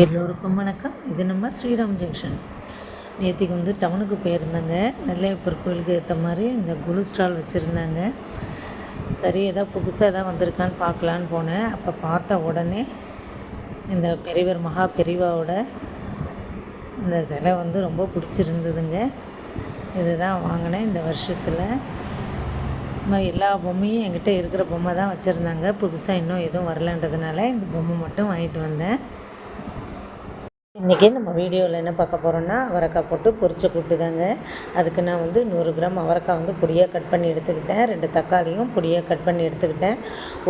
எல்லோருக்கும் வணக்கம். இது நம்ம ஸ்ரீராம் ஜங்ஷன். நேற்றுக்கு வந்து டவுனுக்கு போயிருந்தாங்க. நெல்லையப்பர் கோயிலுக்கு ஏற்ற மாதிரி இந்த குலு ஸ்டால் வச்சுருந்தாங்க. சரி ஏதோ புதுசாக எதாவது வந்திருக்கான்னு பார்க்கலான்னு போனேன். அப்போ பார்த்த உடனே இந்த பெரியவர் மகா பெரியவாவோட இந்த சிலை வந்து ரொம்ப பிடிச்சிருந்ததுங்க. இதுதான் வாங்கினேன். இந்த வருஷத்தில் எல்லா பொம்மையும் என்கிட்ட இருக்கிற பொம்மை தான் வச்சுருந்தாங்க. புதுசாக இன்னும் எதுவும் வரலன்றதுனால இந்த பொம்மை மட்டும் வாங்கிட்டு வந்தேன். இன்றைக்கி நம்ம வீடியோவில் என்ன பார்க்க போகிறோன்னா அவரைக்காய் போட்டு பொரிச்ச கூட்டு தாங்க அதுக்கு நான் வந்து நூறு கிராம் அவரைக்காய் வந்து பொடியாக கட் பண்ணி எடுத்துக்கிட்டேன். ரெண்டு தக்காளியும் பொடியாக கட் பண்ணி எடுத்துக்கிட்டேன்.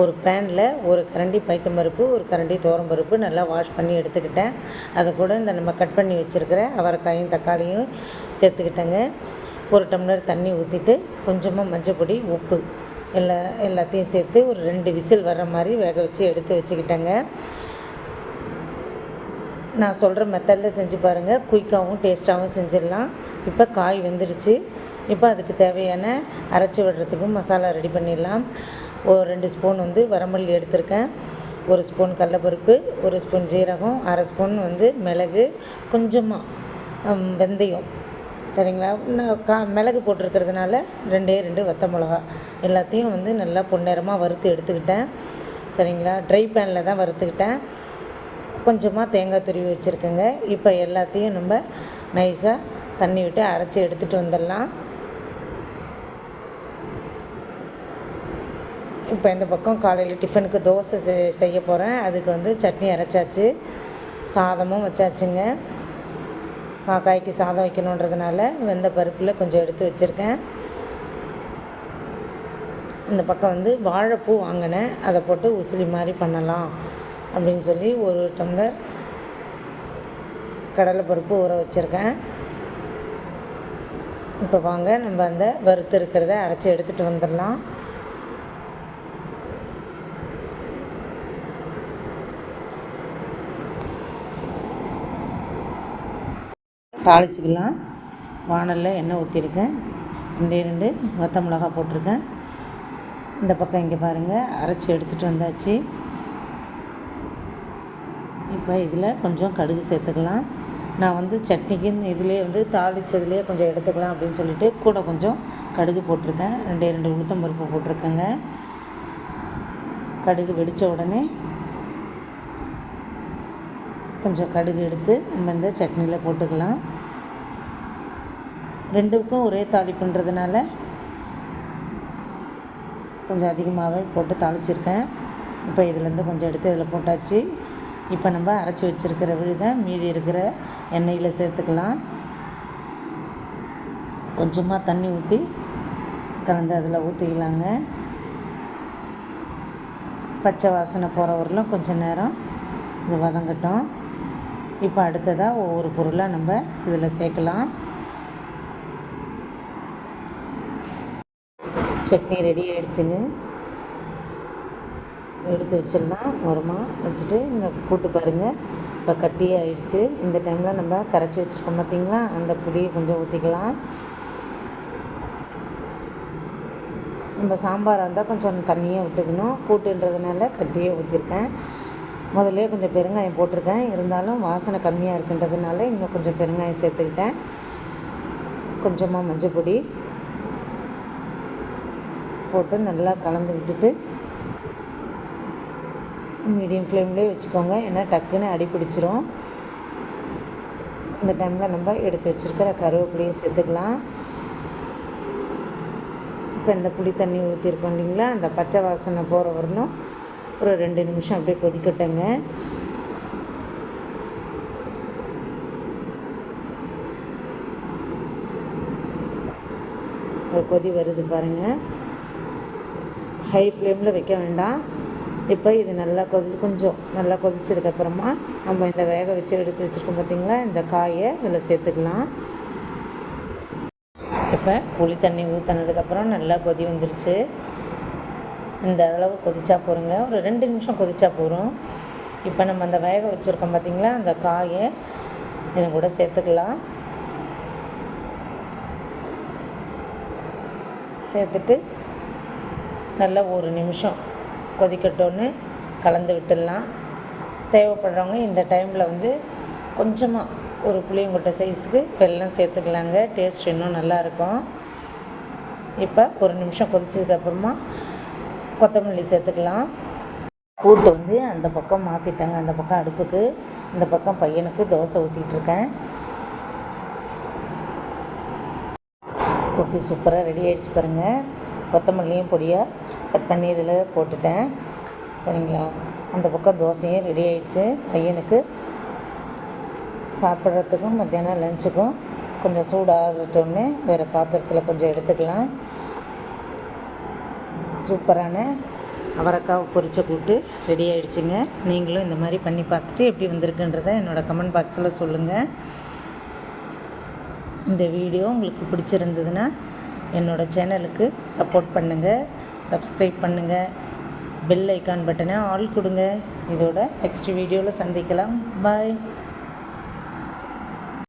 ஒரு பேனில் ஒரு கரண்டி பைத்தம்பருப்பு ஒரு கரண்டி பருப்பு நல்லா வாஷ் பண்ணி எடுத்துக்கிட்டேன். அதை கூட இந்த நம்ம கட் பண்ணி வச்சுருக்கிற அவரைக்காயும் தக்காளியும் சேர்த்துக்கிட்டேங்க. ஒரு டம்ளர் தண்ணி ஊற்றிட்டு கொஞ்சமாக மஞ்சள் பொடி உப்பு எல்லா எல்லாத்தையும் சேர்த்து ஒரு ரெண்டு விசில் வர்ற மாதிரி வேக வச்சு எடுத்து வச்சுக்கிட்டேங்க. நான் சொல்கிற மெத்தடில் செஞ்சு பாருங்கள் குயிக்காகவும் டேஸ்ட்டாகவும் செஞ்சிடலாம். இப்போ காய் வெந்துடுச்சு இப்போ அதுக்கு தேவையான அரைச்சி விடுறதுக்கும் மசாலா ரெடி பண்ணிடலாம். ஒரு ரெண்டு ஸ்பூன் வந்து வரமல்லி எடுத்திருக்கேன். ஒரு ஸ்பூன் கடலப்பருப்பு ஒரு ஸ்பூன் ஜீரகம் அரை ஸ்பூன் வந்து மிளகு. கொஞ்சமாக வெந்தயம். சரிங்களா? நான் கா மிளகு போட்டிருக்கிறதுனால ரெண்டே ரெண்டு வத்த மிளகா. எல்லாத்தையும் வந்து நல்லா பொன்னிறமாக வறுத்து எடுத்துக்கிட்டேன். சரிங்களா? ட்ரை பேனில் தான் வறுத்துக்கிட்டேன். கொஞ்சமாக தேங்காய் துருவி வச்சுருக்கேங்க. இப்போ எல்லாத்தையும் நம்ம நைஸாக தண்ணி விட்டு அரைச்சி எடுத்துகிட்டு வந்துடலாம். இப்போ இந்த பக்கம் காலையில் டிஃபனுக்கு தோசை செ செய்ய போகிறேன் அதுக்கு வந்து சட்னி அரைச்சாச்சு. சாதமும் வச்சாச்சுங்க. காக்காய்க்கு சாதம் வைக்கணுன்றதுனால வெந்த பருப்பில் கொஞ்சம் எடுத்து வச்சுருக்கேன். இந்த பக்கம் வந்து வாழைப்பூ வாங்கினேன். அதை போட்டு உசிலி மாதிரி பண்ணலாம். அப்படின்னு சொல்லி ஒரு டம்ளர் கடலைப்பருப்பு ஊற வச்சுருக்கேன். இப்போ வாங்க நம்ம அந்த வறுத்து இருக்கிறத அரைச்சி எடுத்துகிட்டு வந்துடலாம். தாளிச்சிக்கலாம். வானலில் எண்ணெய் ஊற்றிருக்கேன் ரெண்டே ரெண்டு வத்த மிளகா போட்டிருக்கேன். இந்த பக்கம் இங்கே பாருங்கள் அரைச்சி எடுத்துகிட்டு வந்தாச்சு. இப்போ இதில் கொஞ்சம் கடுகு சேர்த்துக்கலாம். நான் வந்து சட்னிக்கு இதிலே வந்து தாளித்ததுலேயே கொஞ்சம் எடுத்துக்கலாம் அப்படின்னு சொல்லிட்டு கூட கொஞ்சம் கடுகு போட்டிருக்கேன். ரெண்டே ரெண்டு உளுத்தம் பருப்பு போட்டிருக்கேங்க. கடுகு வெடித்த உடனே கொஞ்சம் கடுகு எடுத்து நம்ம இந்த சட்னியில் போட்டுக்கலாம். ரெண்டுக்கும் ஒரே தாளிப்புன்றதுனால கொஞ்சம் அதிகமாகவே போட்டு தாளிச்சிருக்கேன். இப்போ இதுலேருந்து கொஞ்சம் எடுத்து இதில் போட்டாச்சு. இப்போ நம்ம அரைச்சி வச்சுருக்கிற விழுதை மீதி இருக்கிற எண்ணெயில் சேர்த்துக்கலாம். கொஞ்சமாக தண்ணி ஊற்றி கலந்து அதில் ஊற்றிக்கலாங்க பச்சை வாசனை போகிற வரலும் கொஞ்சம் நேரம் இது வதங்கட்டும். இப்போ அடுத்ததாக ஒவ்வொரு பொருளாக நம்ம இதில் சேர்க்கலாம். சட்னி ரெடி ஆகிடுச்சுங்க எடுத்து வச்சிடலாம். ஓரமாக வச்சுட்டு இந்த கூட்டு பாருங்கள் இப்போ கட்டி ஆயிடுச்சு. இந்த டைமில் நம்ம கரைச்சி வச்சுருக்கோம் பார்த்திங்களா அந்த புளியை கொஞ்சம் ஊற்றிக்கலாம் நம்ம சாம்பாராக இருந்தால் கொஞ்சம் தண்ணியாக விட்டுக்கணும். கூட்டுன்றதுனால கட்டியே ஊற்றிருக்கேன் முதல்ல கொஞ்சம் பெருங்காயம் போட்டிருக்கேன். இருந்தாலும் வாசனை கம்மியாக இருக்குன்றதுனால இன்னும் கொஞ்சம் பெருங்காயம் சேர்த்துக்கிட்டேன். கொஞ்சமாக மஞ்சள் பொடி போட்டு நல்லா கலந்து விட்டுட்டு மீடியம் ஃப்ளேம்லேயே வச்சுக்கோங்க. ஏன்னா டக்குன்னு அடி பிடிச்சிரும். இந்த டைமில் நம்ம எடுத்து வச்சுருக்கிற கருவேப்பிலையும் சேர்த்துக்கலாம். இப்போ இந்த புளி தண்ணி ஊற்றிருக்கோம் இல்லைங்களா? அந்த பச்சை வாசனை போகிற வரணும். ஒரு ரெண்டு நிமிஷம் அப்படியே கொதிக்கட்டங்க. ஒரு கொதி வருது பாருங்கள் ஹை ஃப்ளேமில் வைக்க வேண்டாம். இப்போ இது நல்லா கொதி கொஞ்சம் நல்லா கொதிச்சதுக்கப்புறமா நம்ம இந்த வேக வச்சு எடுத்து வச்சுருக்கோம் பார்த்திங்களா? இந்த காயை இதில் சேர்த்துக்கலாம். இப்போ புளி தண்ணி ஊற்றினதுக்கப்புறம் நல்லா கொதி வந்துருச்சு. இந்த அளவு கொதிச்சா போகிறோங்க ஒரு ரெண்டு நிமிஷம் கொதிச்சா போகிறோம் இப்போ நம்ம அந்த வேக வச்சுருக்கோம் பார்த்திங்களா? அந்த காயை இது கூட சேர்த்துக்கலாம். சேர்த்துட்டு நல்லா ஒரு நிமிஷம் கொதிக்கட்டோன்னு கலந்து விட்டுடலாம். தேவைப்படுறவங்க இந்த டைமில் வந்து கொஞ்சமாக ஒரு புளியங்கொட்டை சைஸுக்கு வெள்ளம் சேர்த்துக்கலாங்க. டேஸ்ட் இன்னும் நல்லாயிருக்கும் இப்போ ஒரு நிமிஷம் கொதிச்சதுக்கப்புறமா கொத்தமல்லி சேர்த்துக்கலாம். கூட்டு வந்து அந்த பக்கம் மாற்றிட்டாங்க அந்த பக்கம் அடுப்புக்கு இந்த பக்கம் பையனுக்கு தோசை ஊற்றிட்டு இருக்கேன். சூப்பராக ரெடி ஆகிடுச்சு பாருங்கள் கொத்தமல்லியும் பொடியாக கட் பண்ணி இதில் போட்டுட்டேன். சரிங்களா? அந்த பக்கம் தோசையும் ரெடி ஆகிடுச்சு பையனுக்கு சாப்பிட்றதுக்கும் மத்தியானம் லஞ்சுக்கும் கொஞ்சம் சூடாகட்டோன்னு வேறு பாத்திரத்தில் கொஞ்சம் எடுத்துக்கலாம். சூப்பரான அவரைக்காவை பொரிச்ச கூட்டு ரெடி ஆகிடுச்சிங்க நீங்களும் இந்த மாதிரி பண்ணி பார்த்துட்டு எப்படி வந்திருக்குன்றதை என்னோடய கமெண்ட் பாக்ஸில் சொல்லுங்கள் இந்த வீடியோ உங்களுக்கு பிடிச்சிருந்ததுன்னா என்னோடய சேனலுக்கு சப்போர்ட் பண்ணுங்கள் சப்ஸ்கிரைப் பண்ணுங்கள் பெல் ஐக்கான் பட்டனை ஆல் கொடுங்க. இதோட நெக்ஸ்ட் வீடியோவில் சந்திக்கலாம். பாய்